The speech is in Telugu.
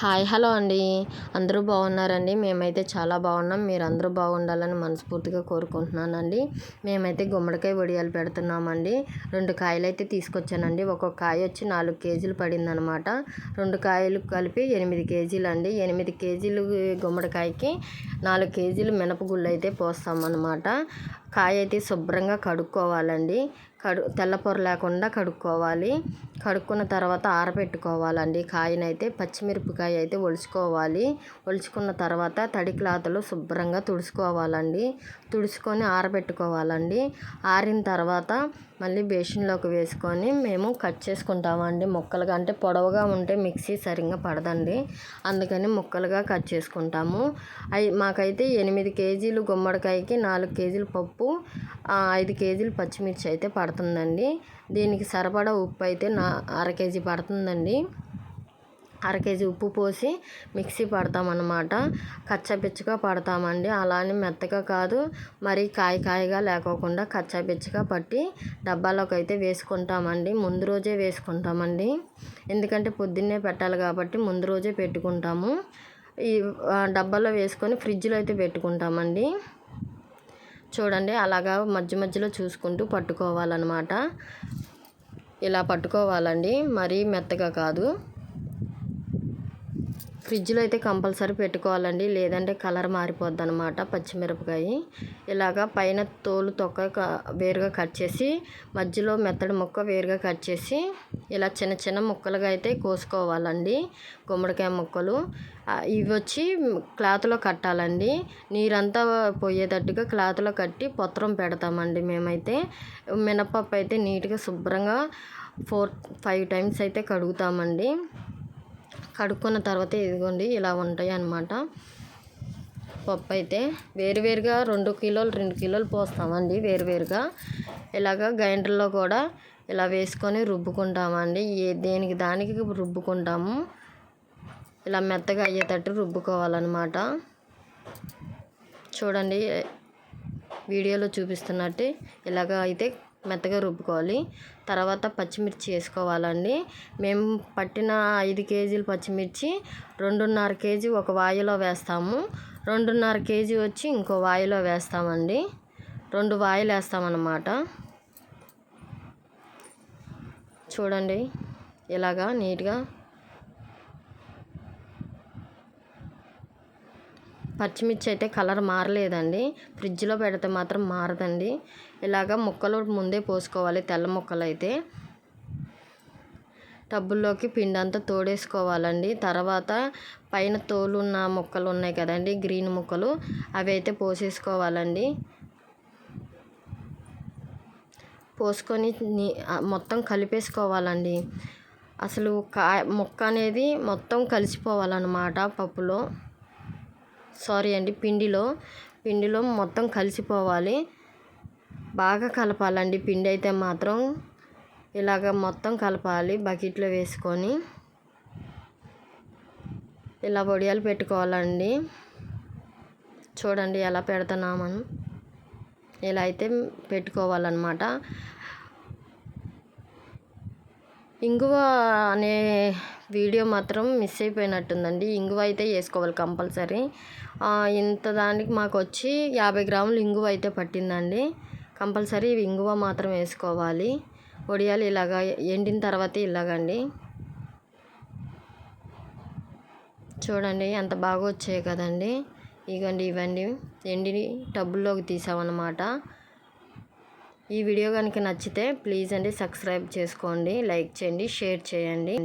హాయ్ హలో అండి. అందరూ బాగున్నారండి? మేమైతే చాలా బాగున్నాం. మీరు అందరూ బాగుండాలని మనస్ఫూర్తిగా కోరుకుంటున్నానండి. మేమైతే గుమ్మడికాయ వడియాలు పెడుతున్నామండి. రెండు కాయలు అయితే తీసుకొచ్చానండి. ఒక్కొక్క కాయ వచ్చి నాలుగు కేజీలు పడిందనమాట. రెండు కాయలు కలిపి ఎనిమిది కేజీలు అండి ఎనిమిది కేజీలు గుమ్మడికాయకి నాలుగు కేజీలు మినపగుళ్ళు అయితే పోస్తామన్నమాట కాయ అయితే శుభ్రంగా కడుక్కోవాలండి. కడు తెల్లపొర లేకుండా కడుక్కోవాలి. కడుక్కున్న తర్వాత ఆరబెట్టుకోవాలండి కాయనైతే పచ్చిమిరపకాయ అయితే ఒలుచుకోవాలి. ఒలుచుకున్న తర్వాత తడి క్లాత్లో శుభ్రంగా తుడుచుకోవాలండి. తుడుచుకొని ఆరబెట్టుకోవాలండి ఆరిన తర్వాత మళ్ళీ బేషన్లోకి వేసుకొని మేము కట్ చేసుకుంటామండి ముక్కలుగా. అంటే పొడవుగా ఉంటే మిక్సీ సరిగ్గా పడదండి. అందుకని ముక్కలుగా కట్ చేసుకుంటాము. అవి మాకైతే ఎనిమిది కేజీలు గుమ్మడికాయకి నాలుగు కేజీలు పప్పు ఐదు కేజీలు పచ్చిమిర్చి అయితే పడుతుందండి. దీనికి సరిపడా ఉప్పు అయితే నా అర కేజీ పడుతుందండి. అర కేజీ ఉప్పు పోసి మిక్సీ పడతామన్నమాట. కచ్చాపిచ్చగా పడతామండి. అలానే మెత్తగా కాదు మరి కాయ కాయగా లేకోకుండా కచ్చాపిచ్చగా పట్టి డబ్బాలోకి అయితే వేసుకుంటామండి. ముందు రోజే వేసుకుంటామండి. ఎందుకంటే పొద్దున్నే పెట్టాలి కాబట్టి ముందు రోజే పెట్టుకుంటాము. ఈ డబ్బాలో వేసుకొని ఫ్రిడ్జ్లో అయితే పెట్టుకుంటామండి. చూడండి అలాగా మధ్య మధ్యలో చూసుకుంటూ పట్టుకోవాలన్నమాట. ఇలా పట్టుకోవాలండి. మరీ మెత్తగా కాదు. ఫ్రిడ్జ్లో అయితే కంపల్సరీ పెట్టుకోవాలండి. లేదంటే కలర్ మారిపోద్ది అనమాట పచ్చిమిరపకాయ. ఇలాగా పైన తోలు తొక్క వేరుగా కట్ చేసి మధ్యలో మెత్తడి ముక్క వేరుగా కట్ చేసి ఇలా చిన్న చిన్న ముక్కలుగా అయితే కోసుకోవాలండి. గుమ్మడికాయ ముక్కలు. ఇవి వచ్చి క్లాత్లో కట్టాలండి. నీరంతా పోయేటట్టుగా క్లాత్లో కట్టి పొత్రం పెడతామండి మేమైతే. మినపప్పు అయితే నీట్గా శుభ్రంగా ఫోర్ ఫైవ్ టైమ్స్ అయితే కడుగుతామండి. కడుక్కున్న తర్వాత ఇదిగోండి ఇలా ఉంటాయి అన్నమాట పప్పు అయితే వేరువేరుగా రెండు కిలోలు రెండు కిలోలు పోస్తామండి వేరువేరుగా ఇలాగ గ్రైండర్లో కూడా ఇలా వేసుకొని రుబ్బుకుంటామండి. ఏ దేనికి దానికి రుబ్బుకుంటాము. ఇలా మెత్తగా అయ్యేటట్టు రుబ్బుకోవాలన్నమాట. చూడండి వీడియోలో చూపిస్తున్నట్టు ఇలాగ అయితే మెత్తగా రుబ్బుకోవాలి. తర్వాత పచ్చిమిర్చి వేసుకోవాలండి. మేము పట్టిన ఐదు కేజీలు పచ్చిమిర్చి రెండున్నర కేజీ ఒక వాయిలో వేస్తాము. రెండున్నర కేజీ వచ్చి ఇంకో వాయిలో వేస్తామండి. రెండు వాయిలు వేస్తామన్నమాట. చూడండి. ఇలాగా నీట్గా పచ్చిమిర్చి అయితే కలర్ మారలేదండి. ఫ్రిడ్జ్లో పెడితే మాత్రం మారదండి. ఇలాగ ముక్కలు ముందే పోసుకోవాలి తెల్ల ముక్కలు అయితే టబ్బుల్లోకి పిండి అంతా తోడేసుకోవాలండి. తర్వాత పైన తోలు ఉన్న ముక్కలు ఉన్నాయి కదండి గ్రీన్ ముక్కలు అవి అయితే పోసేసుకోవాలండి. పోసుకొని మొత్తం కలిపేసుకోవాలండి. అసలు కా ముక్క అనేది మొత్తం కలిసిపోవాలన్నమాట పప్పులో. సారీ అండి పిండిలో పిండిలో మొత్తం కలిసిపోవాలి. బాగా కలపాలండి పిండి అయితే మాత్రం. ఇలాగ మొత్తం కలపాలి బకెట్లో వేసుకొని. ఇలా వడియాలు పెట్టుకోవాలండి. చూడండి ఎలా పెడుతున్నామని. ఇలా అయితే పెట్టుకోవాలన్నమాట. ఇంగువ అనే వీడియో మాత్రం మిస్ అయిపోయినట్టుందండి. ఇంగువ అయితే వేసుకోవాలి కంపల్సరీ. ఇంత దానికి మాకు వచ్చి యాభై గ్రాములు ఇంగువ అయితే పట్టిందండి. కంపల్సరీ ఇంగువ మాత్రం వేసుకోవాలి. వడియాలు ఇలాగా ఎండిన తర్వాత ఇలాగండి. చూడండి ఎంత బాగా వచ్చాయి కదండి. ఇగండి ఇవన్నీ ఎండిని టబ్బుల్లోకి తీసామన్నమాట. ఈ వీడియో కనుక నచ్చితే ప్లీజ్ అండి సబ్స్క్రైబ్ చేసుకోండి. లైక్ చేయండి షేర్ చేయండి.